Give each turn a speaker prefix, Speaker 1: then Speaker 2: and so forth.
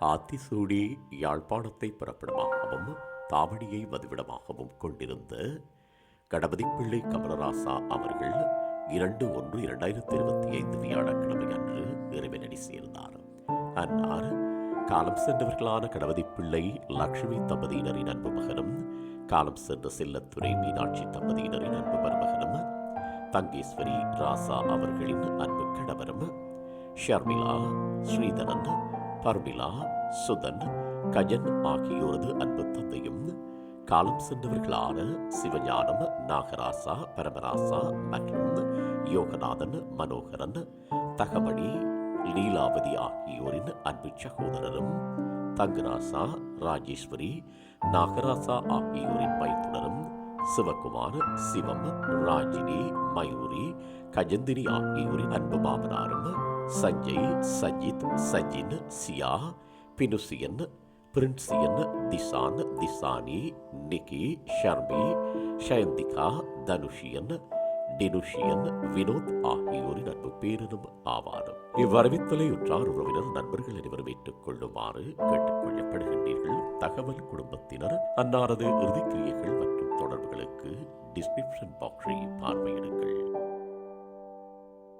Speaker 1: ஆத்திசூடி யாழ்ப்பாணத்தை பிறப்பிடமாகவும் தாவடியை வதிவிடமாகவும் கொண்டிருந்த கணபதி பிள்ளை கமலராசா அவர்கள் இரண்டு ஒன்று இரண்டாயிரத்தி இருபத்தி ஐந்து வியாழக்கிழமை அன்று இறைவனடி சேர்ந்தார். அன்னார் காலம் சென்றவர்களான கணபதி பிள்ளை லட்சுமி தம்பதியினரின் அன்பு மகனும் காலம் சென்ற செல்லத்துறை மீனாட்சி தம்பதியினரின் அன்பு மருமகனும் தங்கேஸ்வரி ராசா அவர்களின் அன்பு கணவரும் ஷர்மிளா ஸ்ரீதரன் பர்மிளா சுதன் கஜன் ஆகியோரது அன்பு தந்தையும் காலம் சென்றவர்களான சிவஞானம் நாகராசா பரமராசா மற்றும் யோகநாதன் மனோகரன் தகமணி லீலாவதி ஆகியோரின் அன்பு சகோதரரும் தங்கராசா ராஜேஸ்வரி நாகராசா ஆகியோரின் மைத்துனரும் சிவகுமார் சிவம் ராஜினி மயூரி கஜந்தினி ஆகியோரின் அன்பு மாமனாரும் சஞ்சய் சஜித் சஜின் சியா பினுசியன் பிரின்சியன் திசான் திசானி நிக்கி ஷர்மி ஷயந்திகா தனுஷியன் டினுஷியன் வினோத் ஆகியோரின் அன்பு பேரினும் ஆவார். இவ்வரவித்தலை உற்றார் உறவினர் நண்பர்கள் அனைவரும் ஏற்றுக் கொள்ளுமாறு தகவல் குடும்பத்தினர் அன்னாரது இறுதிக்கிரியைகள் மற்றும் தொடர்புகளுக்கு டிஸ்கிரிப்ஷன் பாக்ஸை பார்வையிடுங்கள்